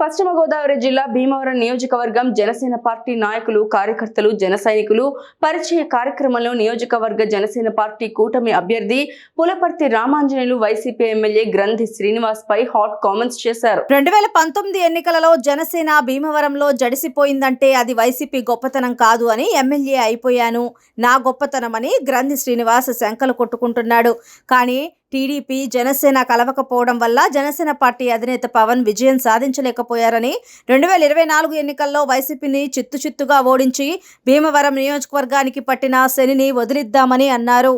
పశ్చిమ గోదావరి జిల్లా భీమవరం నియోజకవర్గం జనసేన పార్టీ నాయకులు కార్యకర్తలు జన సైనికులు పరిచయ కార్యక్రమంలో నియోజకవర్గ జనసేన పార్టీ కూటమి అభ్యర్థి పులపర్తి రామాంజనేయులు వైసీపీ ఎమ్మెల్యే గ్రంథి శ్రీనివాస్ పై హాట్ కామెంట్స్ చేశారు. రెండు వేల పంతొమ్మిది ఎన్నికలలో జనసేన భీమవరంలో జడిసిపోయిందంటే అది వైసీపీ గొప్పతనం కాదు అని ఎమ్మెల్యే అయిపోయాను. నా గొప్పతనమని గ్రంథి శ్రీనివాస్ శంకలు కొట్టుకుంటున్నాడు. కానీ టీడీపీ జనసేన కలవకపోవడం వల్ల జనసేన పార్టీ అధినేత పవన్ విజయం సాధించలేకపోయారని రెండు వేల ఇరవై నాలుగు ఎన్నికల్లో వైసీపీని చిత్తు చిత్తుగా ఓడించి భీమవరం నియోజకవర్గానికి పట్టిన శనిని వదిలిద్దామని అన్నారు.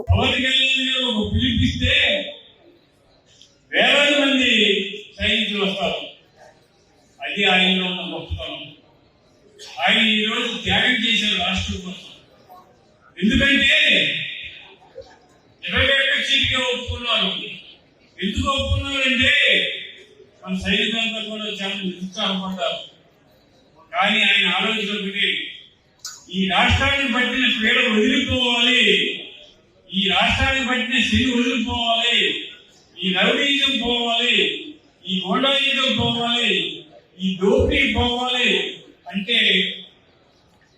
అది ఆయనలో ఉన్న గొప్పతనం. ఆయన ఈరోజు త్యాగం చేశారు రాష్ట్రం కోసం. ఎందుకంటే ఇరవై ఒక్క ఒప్పుకున్నారు. ఎందుకు ఒప్పుకున్నారంటే మన సైనికులంతా కూడా చాలా నిరుత్సాహపడ్డారు. కానీ ఆయన ఆలోచన ఒకటి ఈ రాష్ట్రాన్ని పట్టిన పీడ వదిలిపోవాలి. ఈ రాష్ట్రాన్ని పట్టిన శని వదిలిపోవాలి. ఈ రౌడీజం పోవాలి. ఈ గోండాయిజం పోవాలి. ఈ దోపిడీ పోవాలి అంటే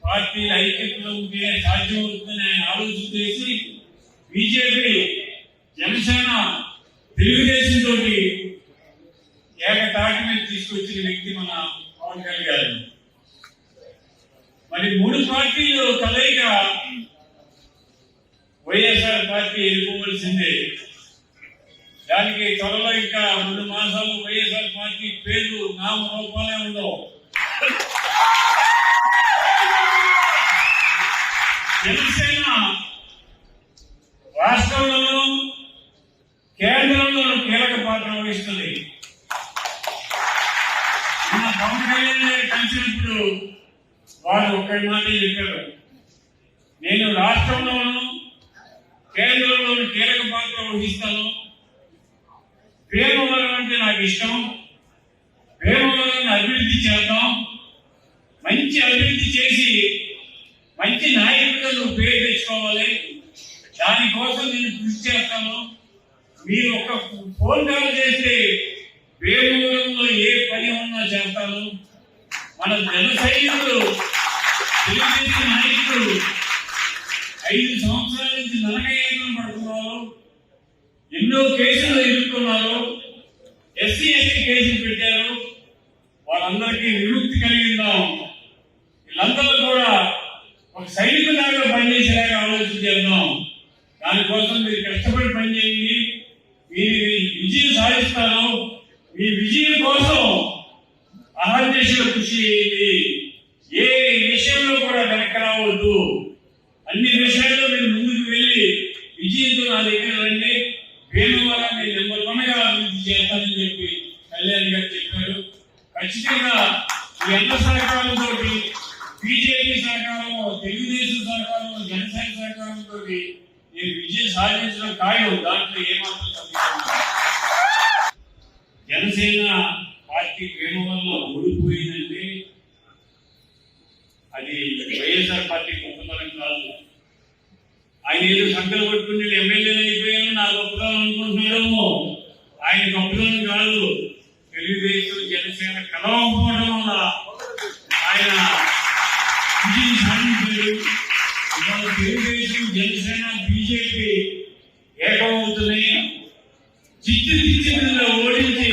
పార్టీల ఐక్యతలో ఉంటే సాధ్యమవుతుందని ఆయన ఆలోచన చేసి బీజేపీ తెలుగుదేశం తోటి ఏకతాటి మీద తీసుకొచ్చిన వ్యక్తి మన పవన్ కళ్యాణ్ గారు. మరి మూడు పార్టీలు కలయిక వైఎస్ఆర్ పార్టీ వెళ్ళిపోవలసిందే దానికి త్వరలో ఇంకా రెండు మాసాలు వైఎస్ఆర్ పార్టీ పేరు నామరూపాలే ఉండవు. జనసేన రాష్ట్రంలోనూ కేంద్రంలో కీలక పాత్ర వహిస్తుంది. మన పవన్ కళ్యాణ్ గారు కలిసినప్పుడు వారు ఒక మాట చెప్పారు. నేను రాష్ట్రంలోను కేంద్రంలోను కీలక పాత్ర వహిస్తాను. భీమవరం అంటే నాకు ఇష్టం. భీమవరాన్ని అభివృద్ధి చేద్దాం. మంచి అభివృద్ధి చేసి మంచి నాయకుడిగా నువ్వు పేరు తెచ్చుకోవాలి. దానికోసం నేను కృషి చేస్తాను. మీరు ఒక ఫోన్ కాల్ చేస్తే వేమూరంలో ఏ పని ఉన్నా చేస్తాను. మన జన సైనికులు తెలుగుదేశం నాయకులు ఐదు సంవత్సరాల నుంచి నరకయాతన పడుతున్నారు. ఎన్నో కేసులు ఎదుర్కొన్నారు. ఎస్సీ ఎస్టీ కేసులు పెట్టారు. వాళ్ళందరికీ విముక్తి కలిగిందాం వీళ్ళందరూ కూడా ఒక సైనికులాగా పనిచేసేలాగా ఆలోచన చేద్దాం దానికోసం మీరు కష్టపడి పనిచేయండి మీరు విజయం మీ విజయం కోసం అహర్నిశలు కృషి చేయండి ఏ విషయంలో కూడా వెనక రావద్దు. అన్ని విషయాల్లో మీరు ముందుకు వెళ్ళి విజయంతో నా దగ్గర రండి. భీమవరాన్ని నెంబర్ వన్గా అభివృద్ధి చేస్తానని చెప్పి కళ్యాణ్ గారు చెప్పారు. ఖచ్చితంగా మీ అందరి సహకారంతో బీజేపీ సహకారం తెలుగుదేశం సహకారం జనసేన సహకారంతో నేను విజయం సాధించడం ఖాయం. దాంట్లో ఏమాత్రం సందేహం జనసేన పార్టీ భీమవరంలో ఓడిపోయిందంటే అది వైఎస్ఆర్ పార్టీ గొప్పతనం కాదు. ఆయన ఏదో సంఖ్యలు పట్టుకుని ఎమ్మెల్యేలు అయిపోయాను నా గొప్పతనం అనుకుంటున్నాడేమో ఆయన గొప్పతనం కాదు. తెలుగుదేశం జనసేన కలవకపోవడం వల్ల ఆయన విజయం సాధించారు ఇవాళ తెలుగుదేశం జనసేన బీజేపీ ఏకమవుతున్నాయి. തിരിച്ച് ഓടിച്ച്